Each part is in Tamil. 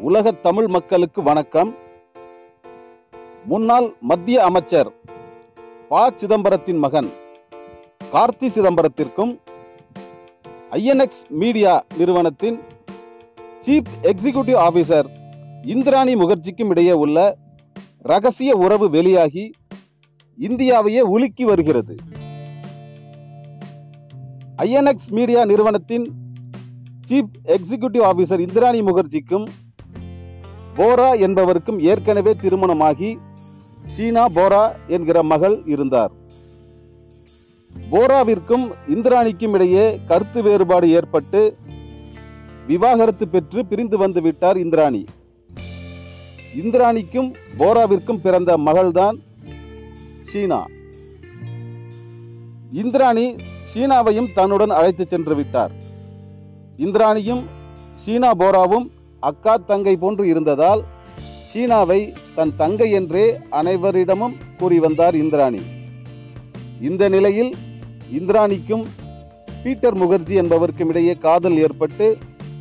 உலக தமிழ் மக்களுக்கு வணக்கம். முன்னாள் மத்திய அமைச்சர் ப. சிதம்பரத்தின் மகன் கார்த்தி சிதம்பரத்திற்கும் ஐஎன்எக்ஸ் மீடியா நிறுவனத்தின் சீஃப் எக்ஸிகியூட்டிவ் ஆபீசர் இந்திராணி முகர்ஜிக்கும் இடையே உள்ள ரகசிய உறவு வெளியாகி இந்தியாவையே உலுக்கி வருகிறது. ஐஎன்எக்ஸ் மீடியா நிறுவனத்தின் சீஃப் எக்ஸிகியூட்டிவ் ஆபீசர் இந்திராணி முகர்ஜிக்கும் போரா என்பவருக்கும் ஏற்கனவே திருமணமாகி ஷீனா போரா என்கிற மகள் இருந்தார். போராவிற்கும் இந்திராணிக்கும் இடையே கருத்து வேறுபாடு ஏற்பட்டு விவாகரத்து பெற்று பிரிந்து வந்து விட்டார் இந்திராணி. இந்திராணிக்கும் போராவிற்கும் பிறந்த மகள்தான் ஷீனா இந்திராணி ஷீனாவையும் தன்னுடன் அழைத்து சென்று விட்டார். இந்திராணியும் ஷீனா போராவும் அக்கா தங்கை போன்று இருந்ததால் சீனாவை தன் தங்கை என்றே அனைவரிடமும் கூறி வந்தார் இந்திராணி. இந்த நிலையில் இந்திராணிக்கும் பீட்டர் முகர்ஜி என்பவருக்கும் இடையே காதல் ஏற்பட்டு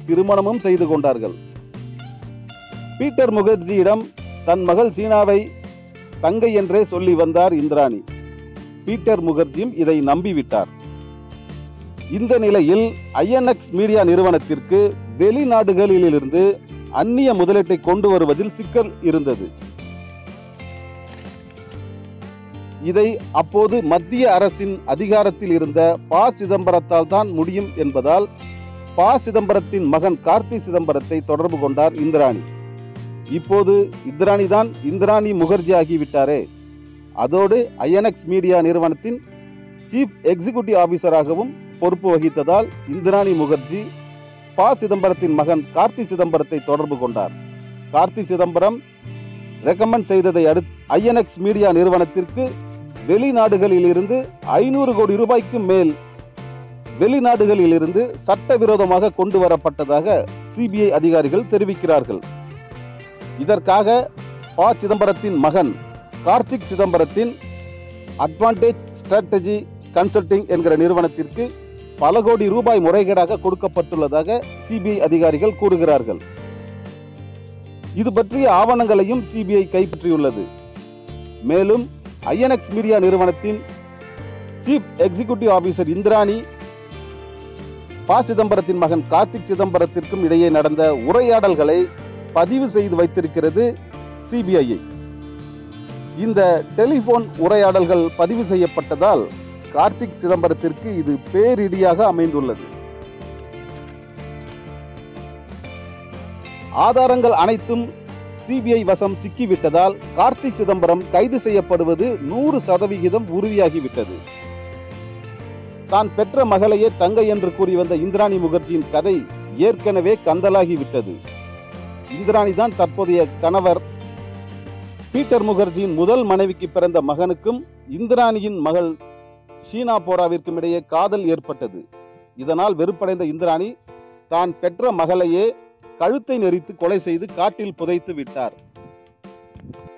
திருமணமும் செய்து கொண்டார்கள். பீட்டர் முகர்ஜியிடம் தன் மகள் சீனாவை தங்கை என்றே சொல்லி வந்தார் இந்திராணி. பீட்டர் முகர்ஜியும் இதை நம்பிவிட்டார். இந்த நிலையில் ஐஎன்எக்ஸ் மீடியா நிறுவனத்திற்கு வெளிநாடுகளிலிருந்து அந்நிய முதலீட்டை கொண்டு வருவதில் சிக்கல் இருந்தது. இதை அப்போது மத்திய அரசின் அதிகாரத்தில் இருந்த ப. சிதம்பரத்தால் தான் முடியும் என்பதால் ப. சிதம்பரத்தின் மகன் கார்த்தி சிதம்பரத்தை தொடர்பு கொண்டார் இந்திராணி. இப்போது இந்திராணி தான் இந்திராணி முகர்ஜி ஆகிவிட்டாரே. அதோடு ஐஎன்எக்ஸ் மீடியா நிறுவனத்தின் சீஃப் எக்ஸிகியூட்டிவ் ஆபீசராகவும் பொறுப்பு வகித்ததால் இந்திராணி முகர்ஜி ப சிதம்பரத்தின் மகன் கார்த்தி சிதம்பரத்தை தொடர்பு கொண்டார். கார்த்தி சிதம்பரம் ரெக்கமெண்ட் செய்ததை அடுத்து ஐஎன்எக்ஸ் மீடியா நிறுவனத்திற்கு வெளிநாடுகளில் இருந்து ஐநூறு கோடி ரூபாய்க்கு மேல் வெளிநாடுகளில் இருந்து சட்டவிரோதமாக கொண்டு வரப்பட்டதாக சிபிஐ அதிகாரிகள் தெரிவிக்கிறார்கள். இதற்காக ப சிதம்பரத்தின் மகன் கார்த்திக் சிதம்பரத்தின் அட்வான்டேஜ் ஸ்ட்ராட்டஜி கன்சல்டிங் என்கிற நிறுவனத்திற்கு பல கோடி ரூபாய் முறைகேடாக கொடுக்கப்பட்டுள்ளதாக சிபிஐ அதிகாரிகள் கூறுகிறார்கள். இது பற்றிய ஆவணங்களையும் சிபிஐ கைப்பற்றியுள்ளது. மேலும் ஐஎன்எக்ஸ் மீடியா நிறுவனத்தின் சீஃப் எக்ஸிகியூட்டிவ் ஆபீசர் இந்திராணி ப. சிதம்பரத்தின் மகன் கார்த்திக் சிதம்பரத்திற்கும் இடையே நடந்த உரையாடல்களை பதிவு செய்து வைத்திருக்கிறது சிபிஐ. இந்த டெலிபோன் உரையாடல்கள் பதிவு செய்யப்பட்டதால் கார்த்திக் சிதம்பரத்திற்கு இது பேரிடியாக அமைந்துள்ளது. ஆதாரங்கள் அனைத்தும் சிபிஐ வசம் சிக்கிவிட்டதால் கார்த்திக் சிதம்பரம் கைது செய்யப்படுவது நூறு சதவிகிதம் உறுதியாகிவிட்டது. தான் பெற்ற மகளையே தங்கை என்று கூறி வந்த இந்திராணி முகர்ஜியின் கதை ஏற்கனவே கந்தலாகிவிட்டது. இந்திராணி தான் தற்போதைய கணவர். பீட்டர் முகர்ஜியின் முதல் மனைவிக்கு பிறந்த மகனுக்கும் இந்திராணியின் மகள் சீனா போராவிற்கும் இடையே காதல் ஏற்பட்டது. இதனால் வெறுப்படைந்த இந்திராணி தான் பெற்ற மகளையே கழுத்தை நெறித்து கொலை செய்து காட்டில் புதைத்து விட்டார்.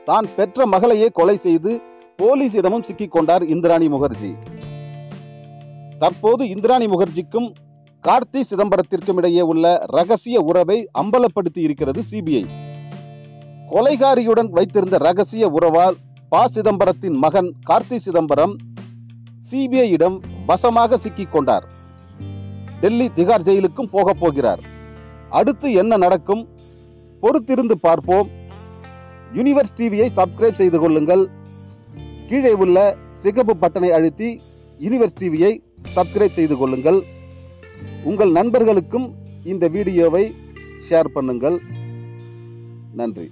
தான் பெற்ற மகளையே கொலை செய்து போலீசிடமும் சிக்கிக் கொண்டார் இந்திராணி முகர்ஜி. தற்போது இந்திராணி முகர்ஜிக்கும் கார்த்தி சிதம்பரத்திற்கும் இடையே உள்ள ரகசிய உறவை அம்பலப்படுத்தி இருக்கிறது சிபிஐ. கொலைகாரியுடன் வைத்திருந்த ரகசிய உறவால் ப சிதம்பரத்தின் மகன் கார்த்தி சிதம்பரம் சிபிஐயிடம் வசமாக சிக்கிக் கொண்டார். டெல்லி திகார் ஜெயிலுக்கும் போகப் போகிறார். அடுத்து என்ன நடக்கும்? பொறுத்திருந்து பார்ப்போம். யூனிவர்ஸ் டிவியை சப்ஸ்கிரைப் செய்து கொள்ளுங்கள். கீழே உள்ள சிகப்பு பட்டனை அழுத்தி யூனிவர்ஸ் டிவியை சப்ஸ்கிரைப் செய்து கொள்ளுங்கள். உங்கள் நண்பர்களுக்கும் இந்த வீடியோவை ஷேர் பண்ணுங்கள். நன்றி.